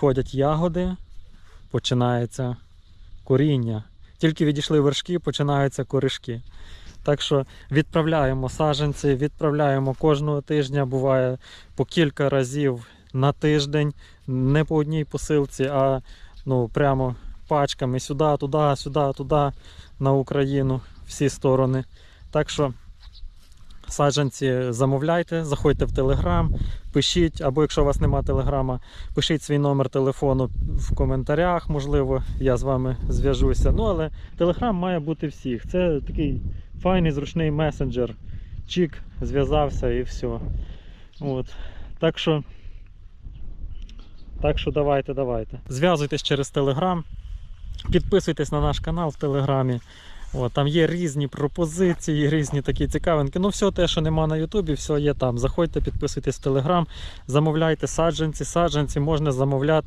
Ходять ягоди, починається коріння. Тільки відійшли вершки, починаються коришки. Так що відправляємо саджанці, відправляємо кожного тижня, буває по кілька разів на тиждень, не по одній посилці, а ну, прямо пачками сюди, туди, сюди, туди, на Україну, всі сторони. Так що саджанці замовляйте, заходьте в Телеграм, пишіть, або якщо у вас немає телеграма, пишіть свій номер телефону в коментарях, можливо, я з вами зв'яжуся. Ну, але телеграм має бути всіх. Це такий файний зручний месенджер. Чик, зв'язався і все. От. Так що. Так що давайте, давайте. Зв'язуйтесь через Телеграм, підписуйтесь на наш канал в Телеграмі. От, там є різні пропозиції, різні такі цікавинки. Ну, все те, що нема на Ютубі, все є там. Заходьте, підписуйтесь в Телеграм, замовляйте саджанці. Саджанці можна замовляти.